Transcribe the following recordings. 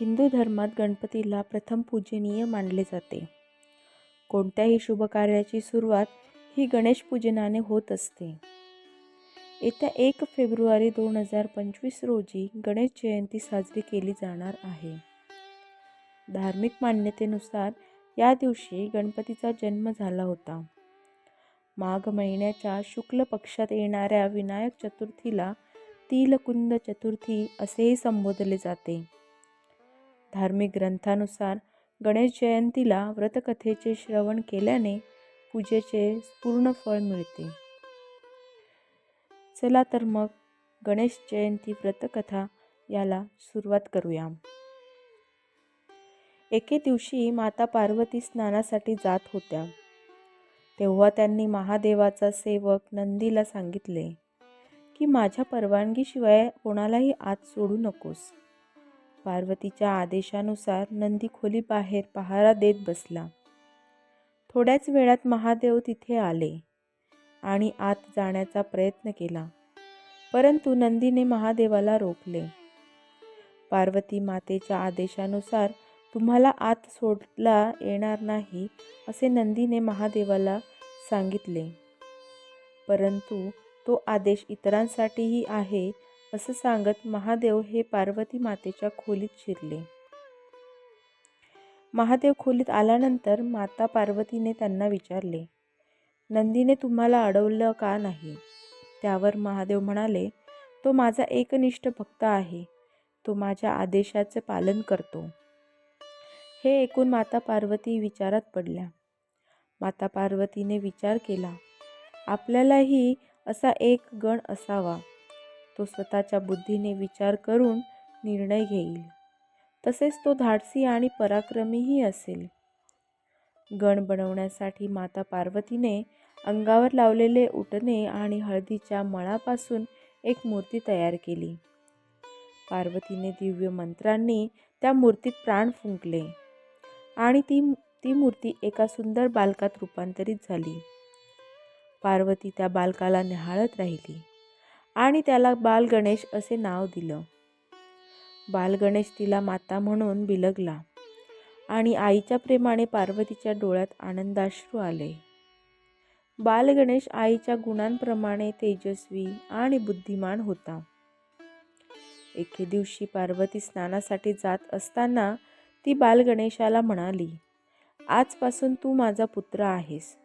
हिंदू धर्मात गणपतीला प्रथम पूजनीय मानले जाते. कोणत्याही शुभकार्याची सुरुवात ही गणेश पूजनाने होत असते. येत्या एक फेब्रुवारी दोन हजार पंचवीस रोजी गणेश जयंती साजरी केली जाणार आहे. धार्मिक मान्यतेनुसार या दिवशी गणपतीचा जन्म झाला होता. माघ महिन्याच्या शुक्ल पक्षात येणाऱ्या विनायक चतुर्थीला तिलकुंद चतुर्थी असेही संबोधले जाते. धार्मिक ग्रंथानुसार गणेश जयंतीला व्रतकथेचे श्रवण केल्याने पूजेचे पूर्ण फळ मिळते. चला तर मग गणेश जयंती व्रतकथा याला सुरुवात करूया. एके दिवशी माता पार्वती स्नानासाठी जात होत्या. तेव्हा त्यांनी महादेवाचा सेवक नंदीला सांगितले की माझ्या परवानगीशिवाय कोणालाही आत सोडू नकोस. पार्वतीच्या आदेशानुसार नंदी खोलीबाहेर पहारा देत बसला. थोड्याच वेळात महादेव तिथे आले आणि आत जाण्याचा प्रयत्न केला. परंतु नंदीने महादेवाला रोखले. पार्वती मातेच्या आदेशानुसार तुम्हाला आत सोडला येणार नाही असे नंदीने महादेवाला सांगितले. परंतु तो आदेश इतरांसाठीही आहे असं सांगत महादेव हे पार्वती मातेच्या खोलीत शिरले. महादेव खोलीत आल्यानंतर माता पार्वतीने त्यांना विचारले नंदीने तुम्हाला अडवलं का नाही? त्यावर महादेव म्हणाले तो माझा एकनिष्ठ भक्त आहे. तो माझ्या आदेशाचे पालन करतो. हे ऐकून माता पार्वती विचारात पडल्या. माता पार्वतीने विचार केला आपल्यालाही असा एक गण असावा. तो स्वतःच्या बुद्धीने विचार करून निर्णय घेईल. तसेच तो धाडसी आणि पराक्रमीही असेल. गण बनवण्यासाठी माता पार्वतीने अंगावर लावलेले उटणे आणि हळदीच्या मळापासून एक मूर्ती तयार केली. पार्वतीने दिव्य मंत्रांनी त्या मूर्तीत प्राण फुंकले आणि ती ती मूर्ती एका सुंदर बालकात रूपांतरित झाली. पार्वती त्या बालकाला निहाळत राहिली. आणि त्याला बालगणेश असे नाव दिलं. बालगणेश तिला माता म्हणून बिलगला आणि आईच्या प्रेमाने पार्वतीच्या डोळ्यात आनंदाश्रू आले. बालगणेश आईच्या गुणांप्रमाणे तेजस्वी आणि बुद्धिमान होता. एके दिवशी पार्वती स्नानासाठी जात असताना ती बालगणेशाला म्हणाली आजपासून तू माझा पुत्र आहेस.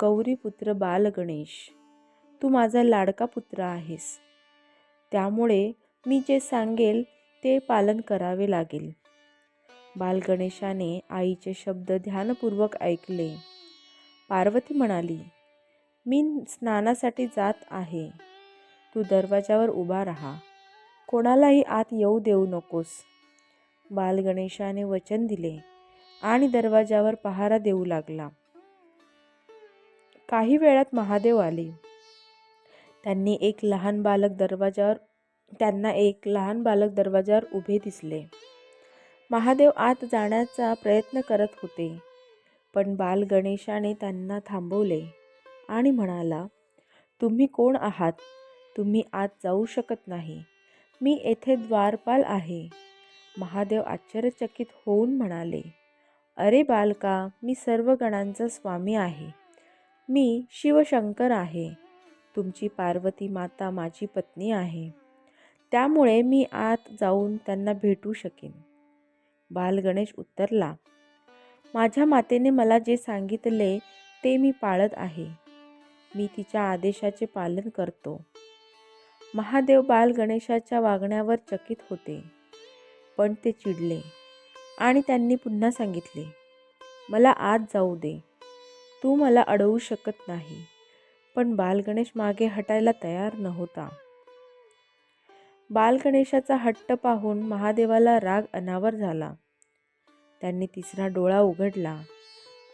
गौरीपुत्र बालगणेश. तू माझा लाडका पुत्र आहेस. त्यामुळे मी जे सांगेल ते पालन करावे लागेल. बालगणेशाने आईचे शब्द ध्यानपूर्वक ऐकले. पार्वती म्हणाली मी स्नानासाठी जात आहे. तू दरवाजावर उभा राहा. कोणालाही आत येऊ देऊ नकोस. बालगणेशाने वचन दिले आणि दरवाजावर पहारा देऊ लागला. काही वेळात महादेव आले. त्यांनी एक लहान बालक दरवाजावर त्यांना एक लहान बालक दरवाजावर उभे दिसले. महादेव आत जाण्याचा प्रयत्न करत होते पण बाल गणेशाने त्यांना थांबवले आणि म्हणाला तुम्ही कोण आहात? तुम्ही आत जाऊ शकत नाही. मी येथे द्वारपाल आहे. महादेव आश्चर्यचकित होऊन म्हणाले अरे बालका मी सर्व गणांचा स्वामी आहे. मी शिवशंकर आहे. तुमची पार्वती माता माझी पत्नी आहे. त्यामुळे मी आत जाऊन त्यांना भेटू शकेन. बालगणेश उत्तरला माझ्या मातेने मला जे सांगितले ते मी पाळत आहे. मी तिच्या आदेशाचे पालन करतो. महादेव बालगणेशाच्या वागण्यावर चकित होते पण ते चिडले आणि त्यांनी पुन्हा सांगितले मला आत जाऊ दे. तू मला अडवू शकत नाही. पण बालगणेश मागे हटायला तयार नव्हता. बालगणेशाचा हट्ट पाहून महादेवाला राग अनावर झाला. त्यांनी तिसरा डोळा उघडला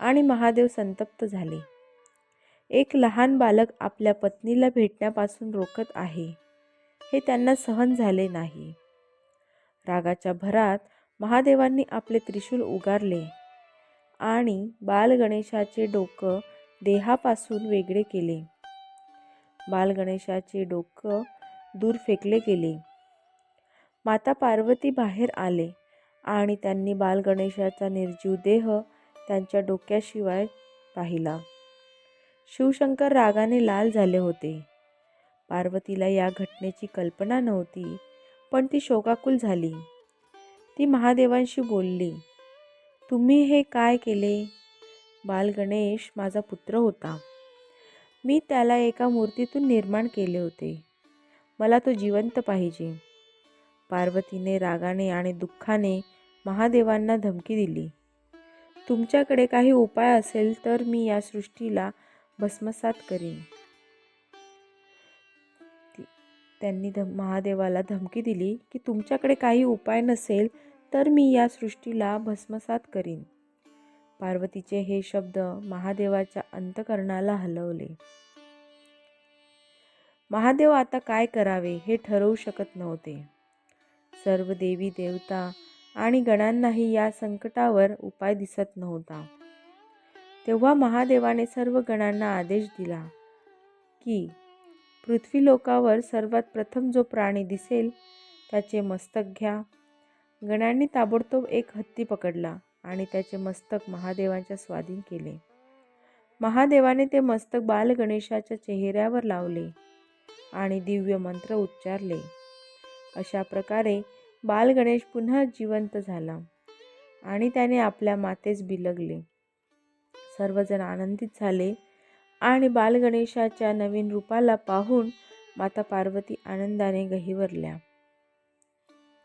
आणि महादेव संतप्त झाले. एक लहान बालक आपल्या पत्नीला भेटण्यापासून रोखत आहे हे त्यांना सहन झाले नाही. रागाच्या भरात महादेवांनी आपले त्रिशूल उगारले आणि बालगणेशाचे डोकं देहापासून वेगळे केले. बालगणेशाचे डोकं दूर फेकले गेले. माता पार्वती बाहेर आले आणि त्यांनी बालगणेशाचा निर्जीव देह त्यांच्या डोक्याशिवाय पाहिला. शिवशंकर रागाने लाल झाले होते. पार्वतीला या घटनेची कल्पना नव्हती पण ती शोकाकुल झाली. ती महादेवांशी बोलली तुम्ही हे काय केले? बालगणेश माझा पुत्र होता. मी त्याला एका मूर्तीतून निर्माण केले होते. मला तो जिवंत पाहिजे. पार्वतीने रागाने आणि दुःखाने महादेवांना धमकी दिली. तुमच्याकडे काही उपाय असेल तर मी या सृष्टीला भस्मसात करीन. त्यांनी धम महादेवाला धमकी दिली की तुमच्याकडे काही उपाय नसेल तर मी या सृष्टीला भस्मसात करीन. पार्वतीचे हे शब्द महादेवाच्या अंतकरणाला हलवले. महादेव आता काय करावे हे ठरवू शकत नव्हते. सर्व देवी देवता आणि गणांनाही या संकटावर उपाय दिसत नव्हता. तेव्हा महादेवाने सर्व गणांना आदेश दिला की पृथ्वीलोकावर सर्वात प्रथम जो प्राणी दिसेल त्याचे मस्तक घ्या. गणांनी ताबडतोब एक हत्ती पकडला. आणि त्याचे मस्तक महादेवांच्या स्वाधीन केले. महादेवाने ते मस्तक बालगणेशाच्या चेहऱ्यावर लावले आणि दिव्य मंत्र उच्चारले. अशा प्रकारे बालगणेश पुन्हा जिवंत झाला आणि त्याने आपल्या मातेस बिलगले. सर्वजण आनंदित झाले आणि बालगणेशाच्या नवीन रूपाला पाहून माता पार्वती आनंदाने गहिवरल्या.